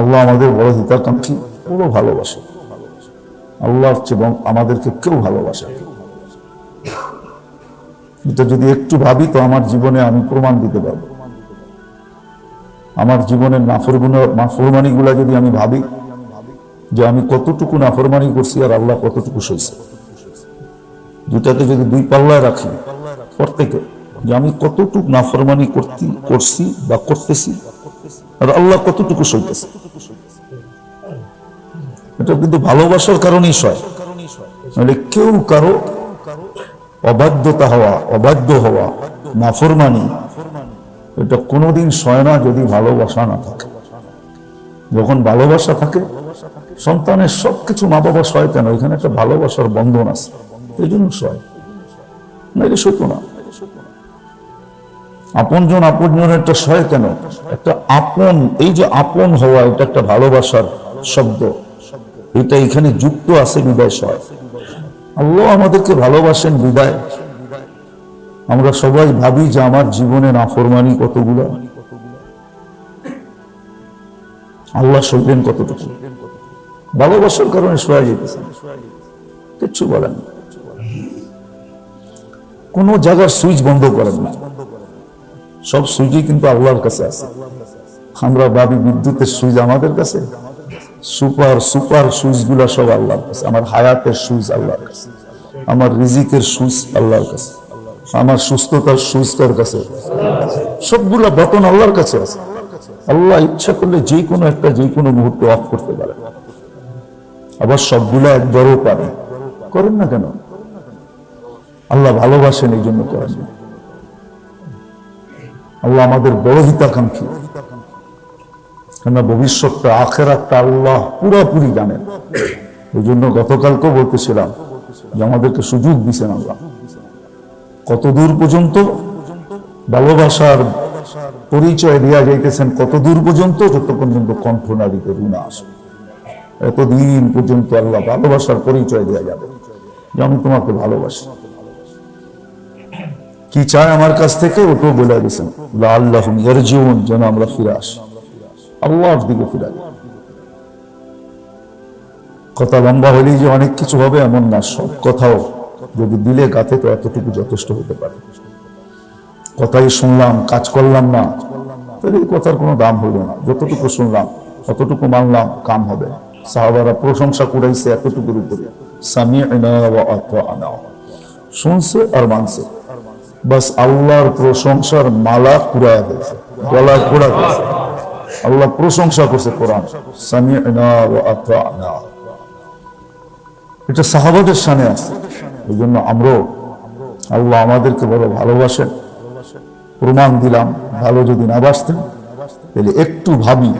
আল্লাহ আমাদের বড় হিতাকাঙ্ক্ষী পুরো ভালোবাসে। আল্লাহর চেয়ে বরং আমাদেরকে কেউ ভালোবাসে এটা যদি একটু ভাবি, তো আমার জীবনে আমি প্রমাণ দিতে পারব। আমার জীবনের নাফরগুলো নাফরমানি গুলা যদি আমি ভাবি, যে আমি কতটুকু নাফরমানি করছি আর আল্লাহ কতটুকু সইছে। দুটাকে যদি দুই পাল্লায় রাখি, প্রত্যেকে, যে আমি কতটুকু নাফরমানি করতে, করছি বা করতেছি আর আল্লাহ কতটুকু সইতেছে এটা কিন্তু ভালোবাসার কারণেই সয় মানে কেউ কারও অবাধ্যতা হওয়া, অবাধ্য হওয়া, নাফরমানি, এটা কোনোদিন সয় না যদি ভালোবাসা না থাকে। যখন ভালোবাসা থাকে, সন্তানের সবকিছু মা বাবা সয় কেন? এখানে একটা ভালোবাসার বন্ধন আছে। এই জন্য সয়। না, এটা সত্য না। আপনজন আপনজনের একটা সয় কেন? একটা আপন, এই যে আপন হওয়া, এটা একটা ভালোবাসার শব্দ। এটা এখানে যুক্ত আছে বিদায় সয়। আল্লাহ আমাদেরকে ভালোবাসেন বিদায়। আমরা সবাই ভাবি যে আমার জীবনে নাফরমানি কতগুলো। আল্লাহ সইলেন কতটুকু। ভালোবাসার কারণে সয়া যেতেছে। কিচ্ছু বলেন। কোন জায়গার সুইচ বন্ধ করেন না। সব সুইচই কিন্তু আল্লাহর কাছে আছে। আমরা ভাবি বিদ্যুতের সুইচ আমাদের কাছে? সুপার সুপার সুইচগুলা সব আল্লাহর কাছে। আমার হায়াতের সুইচ আল্লাহর কাছে। আমার রিজিকের সুইচ আল্লাহর কাছে। আমার সুস্থতার সুইচ কাছে। সবগুলা বটন আল্লাহর কাছে আছে। আল্লাহ ইচ্ছা করলে যে কোনো একটা, যে কোনো মুহূর্তে অফ করতে পারে। আবার সবগুলা একবারও পারে। করেন না কেন? আল্লাহ ভালোবাসেন এই জন্য করেন না। আল্লাহ আমাদের বড় হিতাকাঙ্ক্ষী কেননা ভবিষ্যৎটা, আখেরাতটা আল্লাহ পুরোপুরি জানেন। ওই জন্য গতকালকেও বলতেছিলাম যে আমাদেরকে সুযোগ দিছেন আল্লাহ। কত দূর পর্যন্ত ভালোবাসার পরিচয় দেওয়া যাইতেছেন, কতদূর পর্যন্ত যত পর্যন্ত কণ্ঠ নারীতে রুনা আসে এতদিন পর্যন্ত আল্লাহ ভালোবাসার পরিচয় দেওয়া যাবে যে আমি তোমাকে ভালোবাসি। কি চায় আমার কাছ থেকে ওটাও বলে দিয়েছেন। আল্লাহ এর জীবন যেন আমরা ফিরে আসি। আল্লাহর দিকে ফিরে কথা লম্বা হলেই যে অনেক কিছু হবে এমন না, সব কথাও যদি দিলে গাতে তো এতটুকু যথেষ্ট হতে পারে। কথাই শুনলাম, কাজ করলাম না, তাহলে এই কথার কোনো দাম হইল না। যতটুকু শুনলাম, ততটুকু মানলাম, কাম হবে। সাহাবারা প্রশংসা করাইছে এতটুকুর উপরে। সামি'না ওয়া আতা'না শুনছে আর মানছে। বাস আল্লাহর প্রশংসার মালা কুড়ায় দিয়েছে। গলা কুড়া দিয়েছে। আল্লাহ প্রশংসা করছে কোরআন। এটা সাহাবাদের সামনে আছে। এই জন্য আমরাও আল্লাহ আমাদেরকে বড় ভালোবাসেন। প্রমাণ দিলাম, ভালো যদি না বাসতেন, তাহলে একটু ভাবি,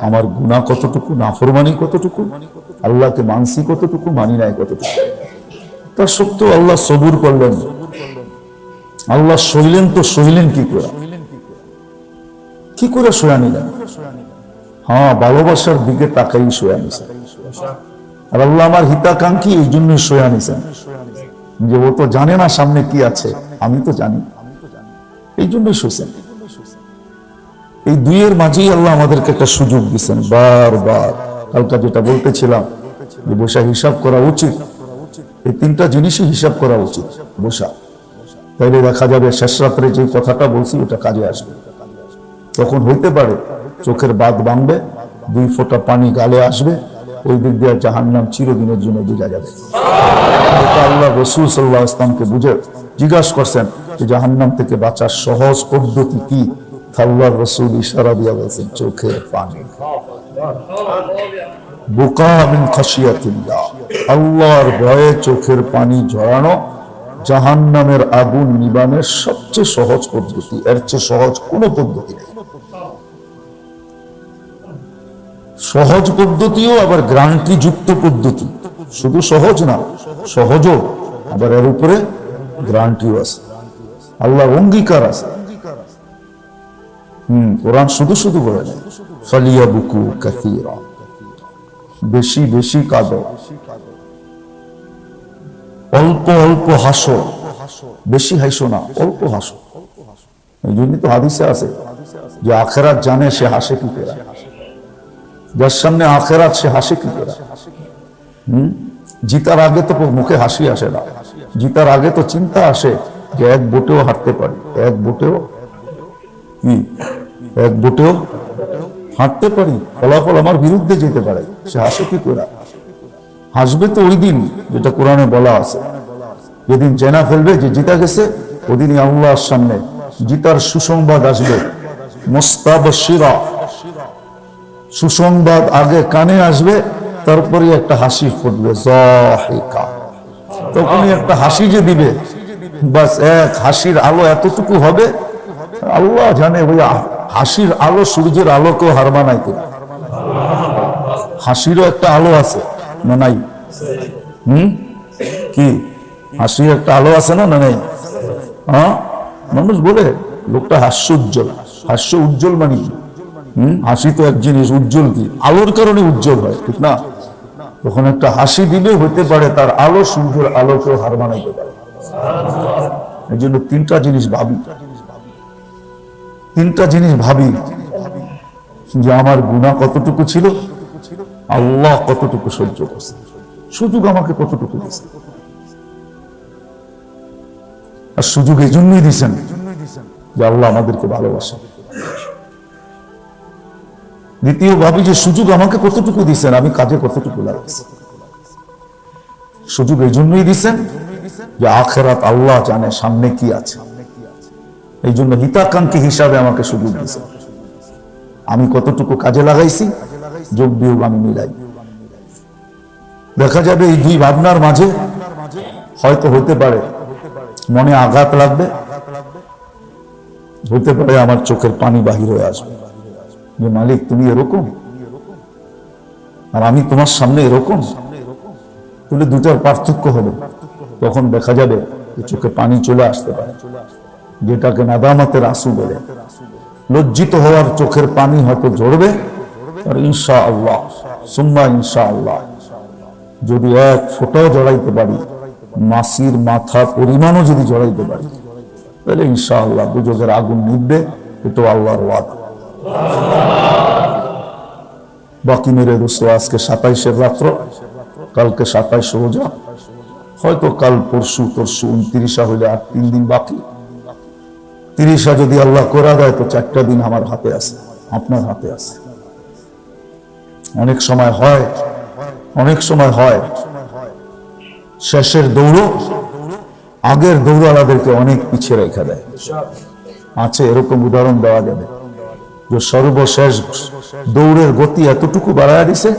আমার গুণা কতটুকু, নাফরমানি কতটুকু, আল্লাহকে মানসি কতটুকু, মানি নাই কতটুকু। তার সত্ত্বেও আল্লাহ সবুর করলেন। আল্লাহ সইলেন তো সইলেন কি করে? কি করে সোয়া নিলেন? হ্যাঁ ভালোবাসার দিকে তাকাই সোয়া নিছেন। আর আল্লাহ আমার হিতাকাঙ্ক্ষী এই জন্যই সোয়া নিছেন। যে ও তো জানে না সামনে কি আছে, আমি তো জানি। এই জন্যই শুয়েছেন। এই দুইয়ের মাঝেই আল্লাহ আমাদেরকে একটা সুযোগ দিচ্ছেন বারবার কালকা যেটা বলতেছিলাম, যে বসা হিসাব করা উচিত। এই তিনটা জিনিসই হিসাব করা উচিত, বসা। তাইলে দেখা যাবে শেষ রাত্রে যে কথাটা বলছি, ওটা কাজে আসবে। তখন হইতে পারে, চোখের বাদ ভাঙবে দুই ফোঁটা পানি গালে আসবে, ওই দিক দিয়ে জাহান নাম চিরদিনের জন্য বোঝা যাবে। আল্লাহ রসুল সাল্লাহ ইসলামকে বুঝে জিজ্ঞাসা করছেন যে জাহান্নাম থেকে বাঁচার সহজ পদ্ধতি কি? আল্লাহ রসুল ইশারা দিয়া বলছেন, চোখের পানি। বোকা মিন খাসিয়াতিল্লাহ আল্লাহর ভয়ে চোখের পানি ঝরানো জাহান্নামের আগুন নিবানের সবচেয়ে সহজ পদ্ধতি। এর চেয়ে সহজ কোনো পদ্ধতি নেই। সহজ পদ্ধতিও আবার গ্রান্টি যুক্ত পদ্ধতি। শুধু সহজ না, সহজও। আবার এর উপরে গ্রান্টিও আছে। আল্লাহ অঙ্গীকার আছে। হম, কোরআন শুধু শুধু বলে না ফালিয়া বুকু কাথিরা বেশি বেশি কাঁদো। অল্প অল্প হাসো। বেশি হাসো না, অল্প হাসো। এই জন্যই তো হাদিসে আছে যে আখেরাত জানে সে হাসে কি করে। যার সামনে আখেরাত সে হাসে কি করে। হুম? জিতার আগে তো মুখে হাসি আসে না। জিতার আগে তো চিন্তা আসে যে এক বোটেও হাঁটতে পারি। এক বোটেও? কি এক বোটেও? হাঁটতে পারি। ফলাফল আমার বিরুদ্ধে যেতে পারে। সে হাসে কি করে? হাসবে তো ওই দিন, যেটা কোরআনে বলা আছে। যেদিন জেনা ফেলবে যে জিতা গেছে, ওদিনই আল্লাহর সামনে জিতার সুসংবাদ আসবে। মোস্তাবশিরা সুসংবাদ আগে কানে আসবে, তারপরে একটা হাসি ফুটবে, জহিকা। তখনই একটা হাসি যে দিবে, বাস এক হাসির আলো এতটুকু হবে, আল্লাহ জানে ওই হাসির আলো সূর্যের আলোকেও হার কিনা। হাসিরও একটা আলো আছে। না নাই? হুম? কি? হাসির একটা আলো আছে না হ্যাঁ? মানুষ বলে, লোকটা হাস্য উজ্জ্বল। হাস্য উজ্জ্বল মানে কি? হাসি তো এক জিনিস, উজ্জ্বল কি? আলোর কারণে উজ্জ্বল হয়, ঠিক না? তখন একটা হাসি দিলে হতে পারে তার আলো সূর্যের আলোকেও হার মানাইতে পারে। এই জন্য তিনটা জিনিস ভাবি। তিনটা জিনিস ভাবি যে আমার গুণা কতটুকু ছিল? আল্লাহ কতটুকু সহ্য করছে? সুযোগ আমাকে কতটুকু দিয়েছে? আর সুযোগ এই জন্যই দিয়েছেন যে আল্লাহ আমাদেরকে ভালোবাসে। দ্বিতীয় ভাবি যে সুযোগ আমাকে কতটুকু দিচ্ছেন আমি কাজে কতটুকু লাগাচ্ছি সুযোগ এই জন্যই দিচ্ছেন যে আখেরাত আল্লাহ জানে সামনে কি আছে। এই জন্য হিতাকাঙ্ক্ষী হিসাবে আমাকে সুযোগ দিয়েছেন। আমি কতটুকু কাজে লাগাইছি যোগ বিয়োগ আমি মিলাই। দেখা যাবে এই দুই ভাবনার মাঝে হয়তো হতে পারে। মনে আঘাত লাগবে। হতে পারে আমার চোখের পানি বাহির হয়ে আসবে। যে মালিক, তুমি এরকম? আর আমি তোমার সামনে এরকম? তাহলে দুটার পার্থক্য হবে। তখন দেখা যাবে চোখে পানি চলে আসতে পারে। যেটাকে নাদামাতের আসু বলে। লজ্জিত হওয়ার চোখের পানি হয়তো ঝরবে। ইনশা আল্লাহ সুম্মা ইনশা আল্লাহ যদি এক ফোটাও জড়াইতে পারি, মাসির মাথা পরিমাণও যদি জড়াইতে পারি, তাহলে ইনশা আল্লাহ আগুন আল্লাহর ওয়াদা। বাকি মেরে দোস্ত আজকে সাতাইশের রাত্র, কালকে সাতাইশ রোজা, হয়তো কাল পরশু তরশু উনত্রিশা হইলে আর তিন দিন বাকি। তিরিশা যদি আল্লাহ করা দেয়, তো চারটা দিন আমার হাতে আছে, আপনার হাতে আছে। অনেক সময় হয়, অনেক সময় হয়। শেষের দৌড় আগের দৌড়ালাদেরকে অনেক পিছিয়ে রেখা দেয়। আছে, এরকম উদাহরণ দেওয়া যাবে। যে সর্বশেষ দৌড়ের গতি এতটুকু বাড়ায় দিছে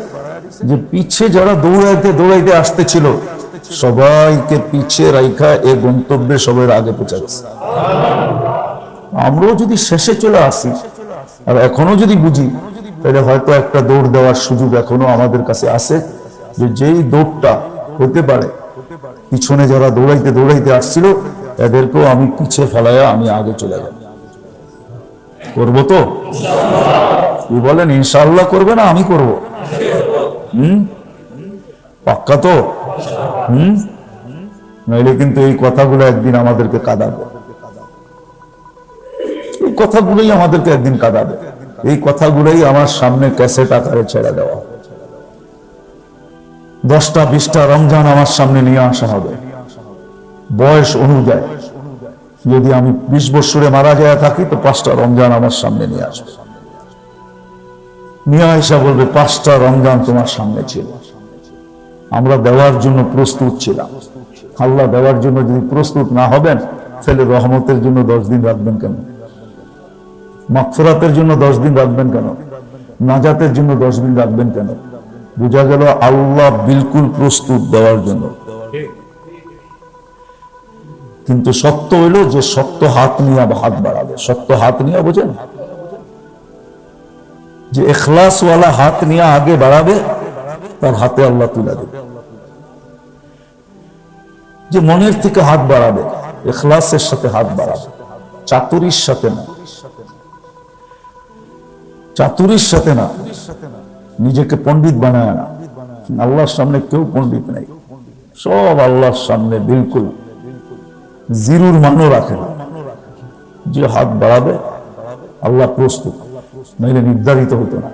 যে পিছে যারা দৌড়াইতে দৌড়াইতে আসতেছিল, সবাইকে পিছিয়ে রাইখা এ গন্তব্যে সবাই আগে পৌঁছে গেছে আমরাও যদি শেষে চলে আসি, আর এখনও যদি বুঝি তাহলে হয়তো একটা দৌড় দেওয়ার সুযোগ এখনও আমাদের কাছে আছে যে যেই দৌড়টা হতে পারে, পিছনে যারা দৌড়াইতে দৌড়াইতে আসছিল, এদেরকেও আমি পিছিয়ে ফেলাইয়া আমি আগে চলে যাব। করব তো? কি বলেন ইনশাল্লাহ করবে না, আমি করব। হুম? পাক্কা তো? হুম? নইলে কিন্তু এই কথাগুলো একদিন আমাদেরকে কাঁদাবে। কথাগুলোই আমাদেরকে একদিন কাঁদাবে। এই কথাগুলোই আমার সামনে ক্যাসেট আকারে ছেড়ে দেওয়া। দশটা, বিশটা রমজান আমার সামনে নিয়ে আসা হবে। বয়স অনুযায়ী। যদি আমি বিশ বছরে মারা যায় থাকি, তো পাঁচটা রমজান আমার সামনে নিয়ে আসবে। নিয়ে আসা বলবে, পাঁচটা রমজান তোমার সামনে ছিল। আমরা দেওয়ার জন্য প্রস্তুত ছিলাম। আল্লাহ দেওয়ার জন্য যদি প্রস্তুত না হবেন, তাহলে রহমতের জন্য দশ দিন রাখবেন কেন? মাকফরাতের জন্য দশ দিন রাখবেন কেন? নাজাতের জন্য দশ দিন রাখবেন কেন? বোঝা গেল আল্লাহ বিলকুল প্রস্তুত দেওয়ার জন্য। কিন্তু সত্য হইল যে সত্য হাত নিয়ে হাত বাড়াবে। সত্য হাত নিয়ে বোঝেন? যে এখলাসওয়ালা হাত নিয়ে আগে বাড়াবে, তার হাতে আল্লাহ তুলে দেবে। যে মনের থেকে হাত বাড়াবে এখলাসের সাথে হাত বাড়াবে, চাতুরির সাথে না। চাতুরির সাথে না, নিজেকে পণ্ডিত বানায় না। আল্লাহর সামনে কেউ পণ্ডিত নেই। সব আল্লাহর সামনে বিলকুল জিরুর মানও রাখে না। যে হাত বাড়াবে, আল্লাহ প্রস্তুত, নইলে নির্ধারিত হতো না।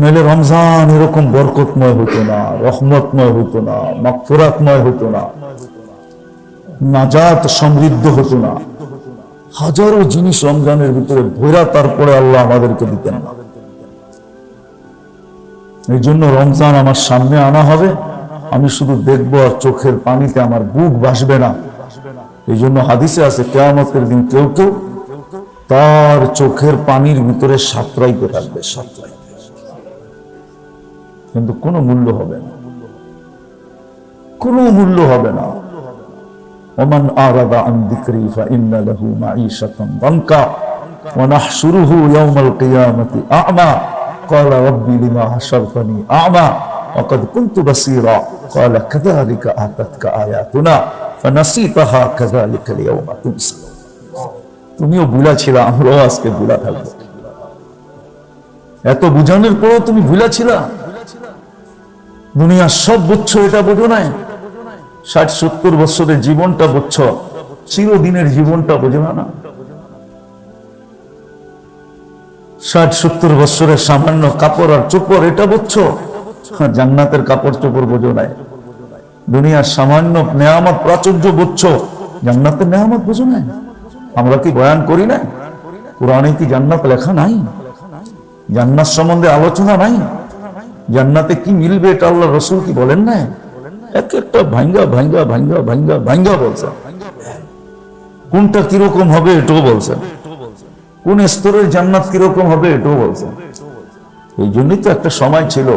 নইলে রমজান এরকম বরকতময় হতো না, রহমতময় হতো না মাকফুরাতময় হতো না, নাজাত সমৃদ্ধ হতো না। হাজারো জিনিস রমজানের ভিতরে ভৈরা তারপরে আল্লাহ আমাদেরকে দিতেন না। এই জন্য রমজান আমার সামনে আনা হবে। আমি শুধু দেখব আর চোখের পানিতে আমার বুক ভাসবে না। এই জন্য হাদিসে আছে, কেয়ামতের দিন কেউ কেউ তার চোখের পানির ভিতরে সাঁতরাইতে থাকবে সাঁতরাই কিন্তু কোনো মূল্য হবে না। কোনো মূল্য হবে না। ومن أعرض عن ذكري فإن له معيشة ضنكا ونحشره يوم القيامة أعمى قال ربي لما حشرتني أعمى وقد كنت بصيرا قال كذلك أتتك آياتنا فنسيتها كذلك اليوم تنسى তুমিও বুলা ছিল আমরাও আজকে বুলা থাকবো এত বুঝানোর পরও তুমি ভুলা ছিলা দুনিয়ার সব বুঝছো এটা বোঝো নাই ষাট সত্তর বছরের জীবনটা বুঝছ চিরদিনের জীবনটা বোঝো না। ষাট সত্তর বছরের সামান্য কাপড় আর চোপড় এটা বুঝছ হ্যাঁ, জান্নাতের কাপড় চোপড় বোঝো নাই। দুনিয়ার সামান্য নেয়ামত প্রাচুর্য বুঝছ জান্নাতের নেয়ামত বোঝো নাই। আমরা কি বয়ান করি না কোরআনে কি জান্নাত লেখা নাই? জান্নাত সম্বন্ধে আলোচনা নাই? জান্নাতে কি মিলবে এটা আল্লাহ রসুল কি বলেন না এক একটা ভাঙ্গা ভাঙ্গা ভাঙ্গা ভাঙ্গা ভাঙ্গা বলছেন কোনটা কীরকম হবে এটাও বলছেন কোন স্তরের জান্নাত কীরকম হবে এটাও বলছেন এই জন্যই তো একটা সময় ছিল।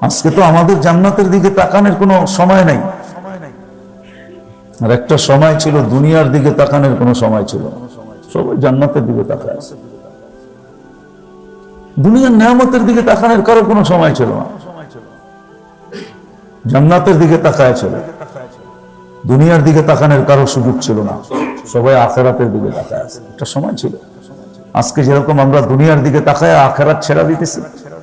আজকে তো আমাদের জান্নাতের দিকে তাকানোর কোনো সময় নাই। আর একটা সময় ছিল, দুনিয়ার দিকে তাকানোর কোনো সময় ছিল। সবাই জান্নাতের দিকে তাকায়। দুনিয়ার নিয়ামতের দিকে তাকানোর কারও কোনো সময় ছিল না। জান্নাতের দিকে তাকায় ছিল দুনিয়ার দিকে তাকানোর কারও সুযোগ ছিল না। সবাই আখেরাতের দিকে তাকায় আছে। একটা সময় ছিল। আজকে যেরকম আমরা দুনিয়ার দিকে তাকায়, আখেরাত ছেড়া দিতেছি।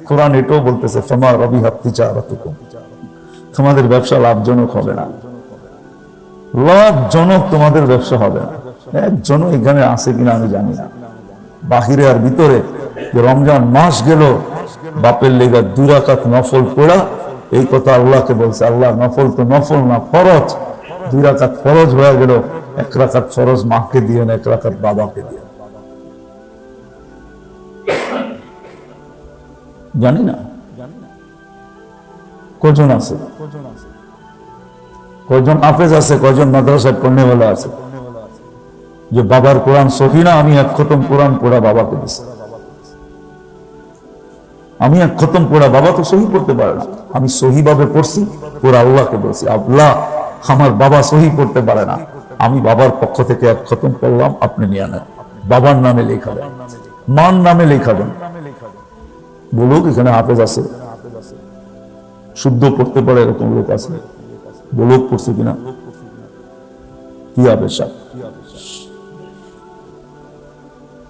কোরআন এটাও বলতেছে, ফমা রবি হাত্তি চারাতুকুম তোমাদের ব্যবসা লাভজনক হবে না। লাভজনক তোমাদের ব্যবসা হবে না। একজনও এখানে আছে কিনা আমি জানি না। বাহিরে আর ভিতরে রমজান মাস গেল, বাপের লেগা দুরাকাত নফল পড়া এই কথা আল্লাহকে বলছে, আল্লাহ নফল তো নফল না, ফরজ। দুই রাকাত ফরজ হয়ে গেল, এক রাকাত ফরজ মাকে দিয়ে এক রাকাত বাবাকে দিয়ে জানি না। কজন আছে? কজন হাফেজ আছে, কজন মাদ্রাসায় পড়নেওয়ালা আছে? যে বাবার কোরআন সহি না, আমি এক খতম কোরআন পড়া বাবাকে দিছি। আমি এক খতম পড়া বাবা তো সহি পড়তে পারে না। আমি সহি ভাবে পড়ছি, পুরা আল্লাহকে বলছি, আল্লাহ আমার বাবা সহি পড়তে পারে না। আমি বাবার পক্ষ থেকে এক খতম করলাম, আপনি নিয়ে নেন। বাবার নামে লেখাবেন। মান নামে লেখাবেন। বলুক, এখানে হাফেজ আছে। শুদ্ধ পড়তে পারে এরকম লোক আছে। বলুক, পড়ছে কিনা? কি সাহেব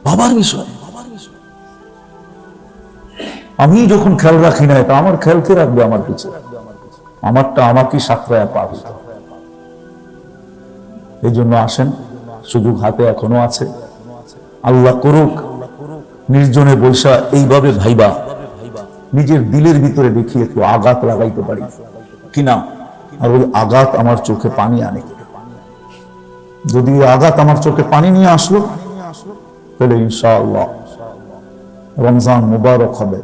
বাবার বিষয়। আমি যখন খেয়াল রাখি না এটা আমার খেয়াল কে রাখবে আমার পিছনে আমারটা আমাকে সাঁতরায় পাবে। এই জন্য আসেন, সুযোগ হাতে এখনও আছে। আল্লাহ করুক, নির্জনে বৈশা এইভাবে ভাইবা, নিজের দিলের ভিতরে দেখি একটু আঘাত লাগাইতে পারি। কিনা আর ওই আঘাত আমার চোখে পানি আনে যদি আঘাত আমার চোখে পানি নিয়ে আসলো, তাহলে ইনশাআল্লাহ রমজান মুবারক হবে।